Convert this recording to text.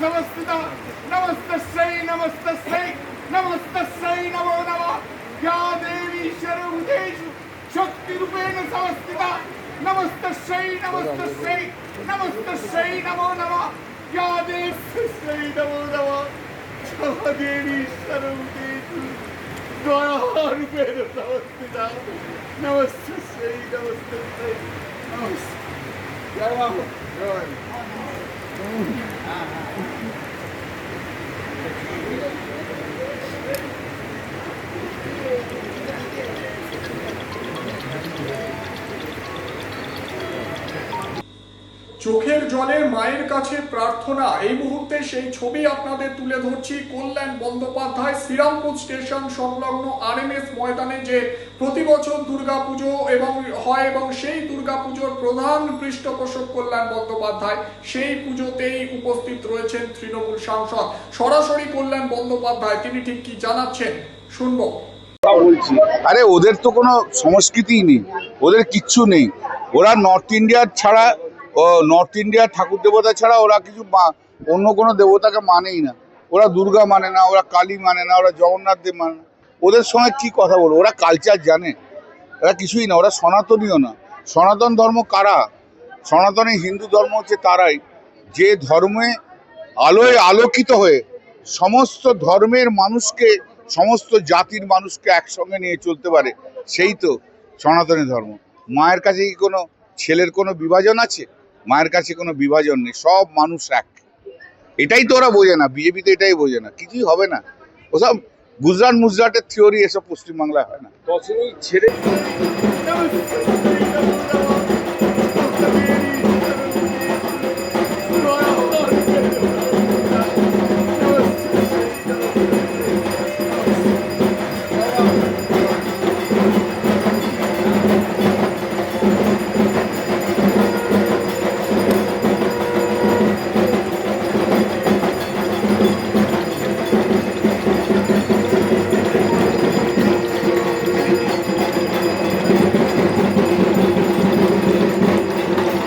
समस्त नमस्तस्यै नमस्तस्यै नमस्तस्यै नमो नमः या देवी सर्वभूतेषु शक्तिरूपेण समस्थिता नमस्तस्यै नमस्तस्यै नमस्तस्यै नमो नमः या देव्यै नमो नमः या देवी सर्वभूतेषु द्वारूपेण समस्थिता नमस्तस्यै नमस्तस्यै नमस्ते जय राम जय Hum. চোখের জলে মায়ের কাছে প্রার্থনা। এই মুহূর্তে সেই ছবি আপনাদের তুলে ধরছি কল্যাণ বন্দ্যোপাধ্যায় শ্রীরামপুর স্টেশন সংলগ্ন আরএমএস ময়দানে যে প্রতি বছর দুর্গাপুজো এবং হয় এবং সেই দুর্গাপুজোর প্রধান পৃষ্ঠপোষক কল্যাণ বন্দ্যোপাধ্যায়, সেই পুজোতেই উপস্থিত রয়েছেন তৃণমূল সাংসদ। সরাসরি কল্যাণ বন্দ্যোপাধ্যায়, তিনি ঠিক কি জানাচ্ছেন? শুনব। আরে, ওদের তো কোনো সংস্কৃতিই নেই। ওদের কিচ্ছু নেই। ওরা নর্থ ইন্ডিয়ার ছাড়া ও নর্থ ইন্ডিয়ার ঠাকুর দেবতা ছাড়া ওরা কিছু অন্য কোনো দেবতাকে মানেই না। ওরা দুর্গা মানে না, ওরা কালী মানে না, ওরা জগন্নাথ দেব মানে ওদের সঙ্গে কি কথা বলব? ওরা কালচার জানে। ওরা কিছুই না, ওরা সনাতনীয় না। সনাতন ধর্ম কারা? সনাতনী হিন্দু ধর্ম হচ্ছে তারাই। যে ধর্মে আলোয় আলোকিত হয়ে সমস্ত ধর্মের মানুষকে, সমস্ত জাতির মানুষকে একসঙ্গে নিয়ে চলতে পারে, সেই তো সনাতনী ধর্ম। মায়ের কাছে কি কোনো ছেলের কোনো বিভাজন আছে? মায়ের কাছে কোনো বিভাজন নেই, সব মানুষ এক। এটাই তো ওরা বোঝে না বিজেপি তো এটাই বোঝে না, কিছুই হবে না। ওসব গুজরাট মুজরাটের থিওরি এসব পশ্চিমবাংলায় হয় না। ছেড়ে